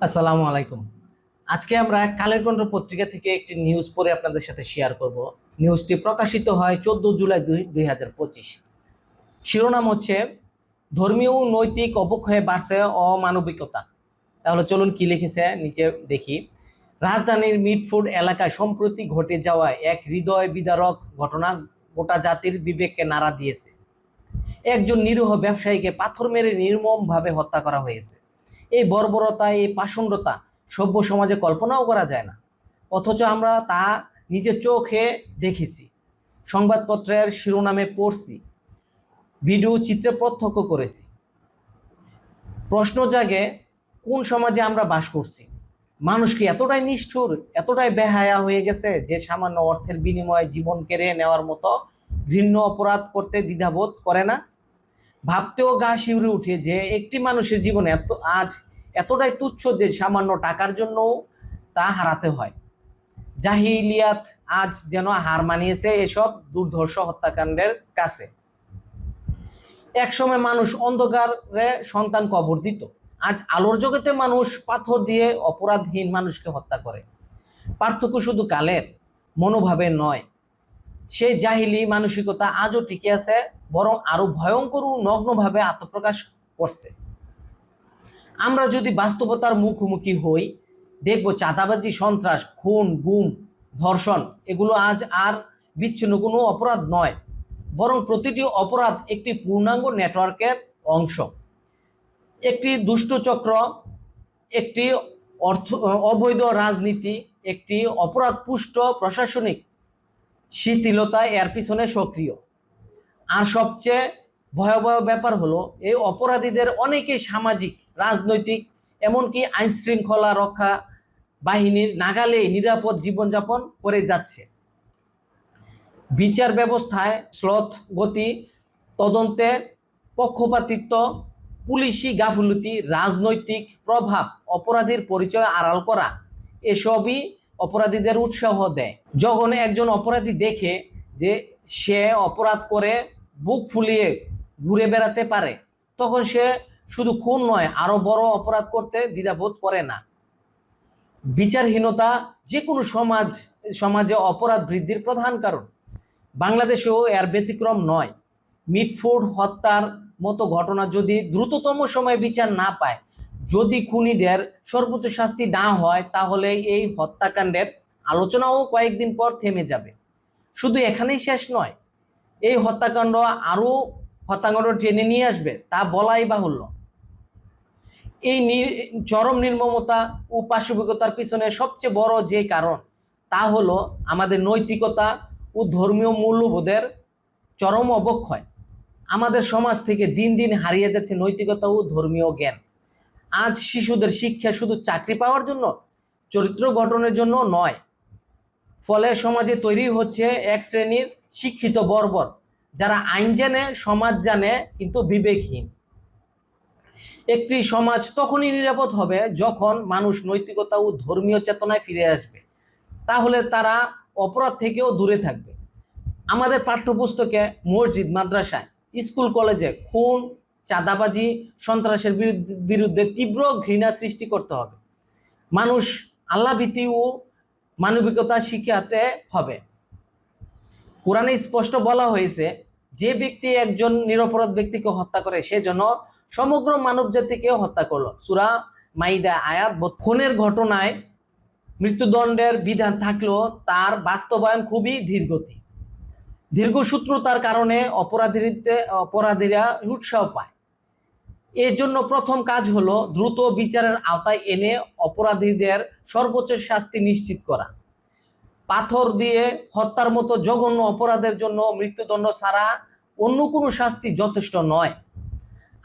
আসসালামু আলাইকুম। আজকে আমরা কালের কণ্ঠ পত্রিকা থেকে একটি নিউজ পড়ে আপনাদের সাথে শেয়ার করব। নিউজটি প্রকাশিত হয় চোদ্দ জুলাই দুই হাজার পঁচিশ। শিরোনাম হচ্ছে, ধর্মীয় নৈতিক অবক্ষয়ে বাড়ছে অমানবিকতা। তাহলে চলুন কি লিখেছে, নিচে দেখি। রাজধানীর মিটফুড এলাকায় সম্প্রতি ঘটে যাওয়া এক হৃদয় বিদারক ঘটনা গোটা জাতির বিবেককে নাড়া দিয়েছে। একজন নিরীহ ব্যবসায়ীকে পাথর মেরে নির্মমভাবে হত্যা করা হয়েছে। এই বর্বরতা, এই পাষণ্ডতা সভ্য সমাজে কল্পনাও করা যায় না। অথচ আমরা তা নিজের চোখে দেখেছি। সংবাদপত্রের শিরোনামে পড়ছি। ভিডিও চিত্রে প্রত্যক্ষ করেছি। প্রশ্ন জাগে, কোন সমাজে আমরা বাস করছি? মানুষ কি এতটাই নিষ্ঠুর, এতটাই বেহায়া হয়ে গেছে যে সামান্য অর্থের বিনিময়ে জীবন কেড়ে নেওয়ার মতো ঘৃণ্য অপরাধ করতে দ্বিধাবোধ করে না? ভাবতেও গা শিউরে উঠে যে একটি মানুষের জীবন এত আজ এতটাই তুচ্ছ যে সামান্য টাকার জন্য তা হারাতে হয়। জাহিলিয়াত আজ যেন হার মানিয়েছে এসব দুর্ধর্ষ হত্যাকাণ্ডের কাছে। একসময় মানুষ অন্ধকারে সন্তান কবর দিত। আজ আলোর জগতে মানুষ পাথর দিয়ে অপরাধহীন মানুষকে হত্যা করে। পার্থক্য শুধু কালের, মনোভাবের নয় সেই জাহিলি মানসিকতা আজও টিকে আছে, বরং আরও ভয়ঙ্কর ও নগ্নভাবে আত্মপ্রকাশ করছে। আমরা যদি বাস্তবতার মুখোমুখি হই, দেখব চাঁদাবাজি, সন্ত্রাস, খুন, গুম, ধর্ষণ, এগুলো আজ আর বিচ্ছিন্ন কোনো অপরাধ নয়, বরং প্রতিটি অপরাধ একটি পূর্ণাঙ্গ নেটওয়ার্কের অংশ। একটি দুষ্ট চক্র, একটি অর্থ, অবৈধ রাজনীতি, একটি অপরাধ পুষ্ট প্রশাসনিক শিথিলতা এর পিছনে সক্রিয়। আর সবচেয়ে ভয়াবহ ব্যাপার হলো, এই অপরাধীদের অনেকেই সামাজিক, রাজনৈতিক, এমনকি আইন শৃঙ্খলা রক্ষা বাহিনীর নাগালে নিরাপদ জীবনযাপন করে যাচ্ছে। বিচার ব্যবস্থায় শ্লথ গতি, তদন্তে পক্ষপাতিত্ব, পুলিশি গাফিলতি, রাজনৈতিক প্রভাব, অপরাধীর পরিচয় আড়াল করা, এসবই অপরাধীদের উৎসাহ দেয়। যখন একজন অপরাধী দেখে যে সে অপরাধ করে বুক ফুলিয়ে ঘুরে বেড়াতে পারে, তখন সে শুধু খুন নয়, আরও বড় অপরাধ করতে দ্বিধাবোধ করে না। বিচারহীনতা যে কোনো সমাজ, সমাজে অপরাধ বৃদ্ধির প্রধান কারণ। বাংলাদেশেও এর ব্যতিক্রম নয়। মিটফুড হত্যার মতো ঘটনা যদি দ্রুততম সময়ে বিচার না পায় যদি খুনিদের সর্বোচ্চ শাস্তি না হয়, তাহলে এই হত্যাকাণ্ডের আলোচনাও কয়েকদিন পর থেমে যাবে। শুধু এখানেই শেষ নয়, এই হত্যাকাণ্ড আরও হত্যাকাণ্ড টেনে নিয়ে আসবে, তা বলাই বাহুল্য। এই চরম নির্মমতা ও পাশবিকতার পিছনে সবচেয়ে বড় যে কারণ, তা হলো আমাদের নৈতিকতা ও ধর্মীয় মূল্যবোধের চরম অবক্ষয়। আমাদের সমাজ থেকে দিন দিন হারিয়ে যাচ্ছে নৈতিকতা ও ধর্মীয় জ্ঞান। আজ শিশুদের শিক্ষা শুধু চাকরি পাওয়ার জন্য, চরিত্র গঠনের জন্য নয়, ফলে সমাজে তৈরি হচ্ছে এক শ্রেণির শিক্ষিত বর্বর, যারা আইন জানে, সমাজ জানে, কিন্তু বিবেকহীন। একটি সমাজ তখনই নিরাপদ হবে যখন মানুষ নৈতিকতা ও ধর্মীয় চেতনায় ফিরে আসবে। তাহলে তারা অপরাধ থেকেও দূরে থাকবে। আমাদের পাঠ্যপুস্তকে মসজিদ, মাদ্রাসায়, স্কুল, কলেজে খুন চাঁদাবাজি, সন্ত্রাসের বিরুদ্ধে তীব্র ঘৃণা সৃষ্টি করতে হবে। মানুষ আল্লাভীতি ও মানবিকতা শিখাতে হবে। কোরআনে স্পষ্ট বলা হয়েছে, যে ব্যক্তি একজন নিরপরাধ ব্যক্তিকে হত্যা করে, সে যেন সমগ্র মানব জাতিকে হত্যা করল। সুরা মাইদা আয়াত খুনের ঘটনায় মৃত্যুদণ্ডের বিধান থাকলেও তার বাস্তবায়ন খুবই ধীরগতি। দীর্ঘসূত্রতার কারণে অপরাধীতে অপরাধীরা উৎসাহ পায়। এর জন্য প্রথম কাজ হলো দ্রুত বিচারের আওতায় এনে অপরাধীদের সর্বোচ্চ শাস্তি নিশ্চিত করা। পাথর দিয়ে হত্যার মতো জঘন্য অপরাধের জন্য মৃত্যুদণ্ড ছাড়া অন্য কোনো শাস্তি যথেষ্ট নয়।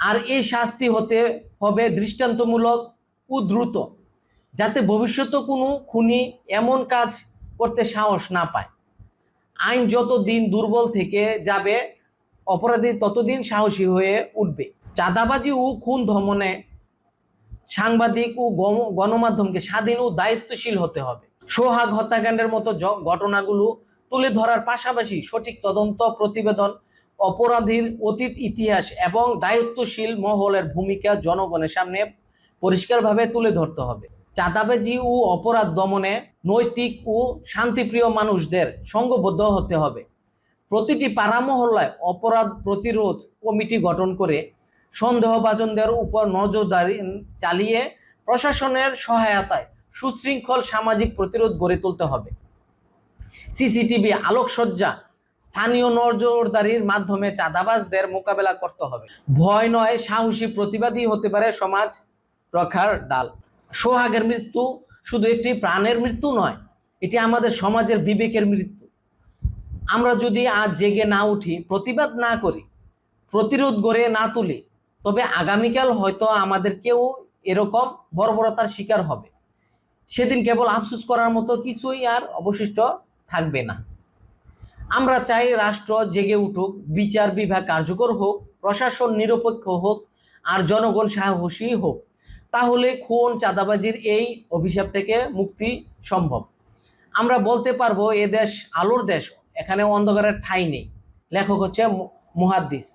আর এই শাস্তি হতে হবে দৃষ্টান্তমূলক ও দ্রুত, যাতে ভবিষ্যতে কোনো খুনি এমন কাজ করতে সাহস না পায়। আইন যত দিন দুর্বল থেকে যাবে, অপরাধী ততদিন সাহসী হয়ে উঠবে। চাঁদাবাজি ও খুন ধমনে সাংবাদিক ও গণমাধ্যমকে স্বাধীন ও দায়িত্বশীল হতে হবে। সোহাগ হত্যাকাণ্ডের মতো ঘটনাগুলো তুলে ধরার পাশাপাশি সঠিক তদন্ত, প্রতিবেদন, অপরাধীর অতীত ইতিহাস এবং দায়িত্বশীল মহলের ভূমিকা জনগণের সামনে পরিষ্কারভাবে তুলে ধরতে হবে। চাঁদাবাজি ও অপরাধ দমনে নৈতিক ও শান্তিপ্রিয় মানুষদের সঙ্গবদ্ধ হতে হবে। প্রতিটি পাড়া মহল্লায় অপরাধ প্রতিরোধ কমিটি গঠন করে সন্দেহভাজনদের উপর নজরদারি চালিয়ে প্রশাসনের সহায়তায় সুশৃঙ্খল সামাজিক প্রতিরোধ গড়ে তুলতে হবে। সিসিটিভি আলোকসজ্জা স্থানীয় নজরদারির মাধ্যমে চাঁদাবাজদের মোকাবেলা করতে হবে। ভয় নয়, সাহসী প্রতিবাদী হতে পারে সমাজ রক্ষার ডাল। সোহাগের মৃত্যু শুধু একটি প্রাণের মৃত্যু নয়, এটি আমাদের সমাজের বিবেকের মৃত্যু। আমরা যদি আজ জেগে না উঠি, প্রতিবাদ না করি, প্রতিরোধ গড়ে না তুলি তবে আগামীকাল হয়তো আমাদের কেউ এরকম বর্বরতার শিকার হবে। সেদিন কেবল আফসুস করার মতো কিছুই আর অবশিষ্ট থাকবে না। আমরা চাই রাষ্ট্র জেগে উঠুক, বিচার বিভাগ কার্যকর হোক, প্রশাসন নিরপেক্ষ হোক, আর জনগণ সাহসী হোক। তাহলে খুন, চাঁদাবাজির এই অভিশাপ থেকে মুক্তি সম্ভব। আমরা বলতে পারব, এ দেশ আলোর দেশ, এখানে অন্ধকারের ঠাঁই নেই। লেখক হচ্ছে মুহাদ্দিস।